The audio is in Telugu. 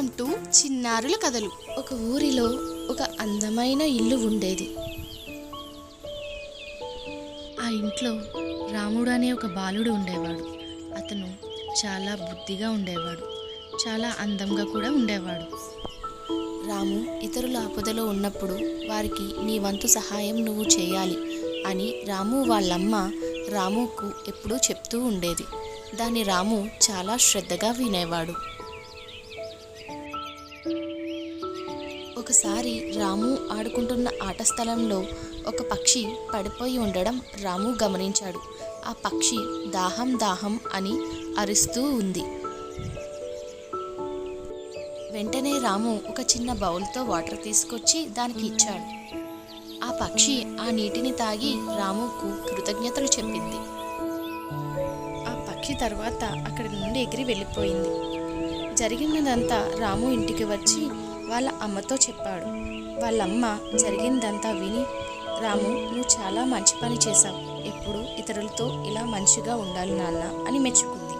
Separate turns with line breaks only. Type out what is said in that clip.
వెల్కమ్ టు చిన్నారుల కథలు. ఒక ఊరిలో ఒక అందమైన ఇల్లు ఉండేది. ఆ ఇంట్లో రాముడు అనే ఒక బాలుడు ఉండేవాడు. అతను చాలా బుద్ధిగా ఉండేవాడు. చాలా అందంగా కూడా ఉండేవాడు. రాము ఇతరుల ఆపదలో ఉన్నప్పుడు వారికి నీ వంతు సహాయం నువ్వు చేయాలి అని రాము వాళ్ళమ్మ రాముకు ఎప్పుడూ చెప్తూ ఉండేది. దాన్ని రాము చాలా శ్రద్ధగా వినేవాడు. ఒకసారి రాము ఆడుకుంటున్న ఆట స్థలంలో ఒక పక్షి పడిపోయి ఉండడం రాము గమనించాడు. ఆ పక్షి దాహం దాహం అని అరుస్తూ ఉంది. వెంటనే రాము ఒక చిన్న బౌల్తో వాటర్ తీసుకొచ్చి దానికి ఇచ్చాడు. ఆ పక్షి ఆ నీటిని తాగి రాముకు కృతజ్ఞతలు చెప్పింది. ఆ పక్షి తర్వాత అక్కడి నుండి ఎగిరి వెళ్ళిపోయింది. జరిగినదంతా రాము ఇంటికి వచ్చి వాళ్ళ అమ్మతో చెప్పాడు. వాళ్ళమ్మ జరిగిందంతా విని రాము నువ్వు చాలా మంచి పని చేశావు. ఎప్పుడు ఇతరులతో ఇలా మంచిగా ఉండాలి నాన్న అని మెచ్చుకుంది.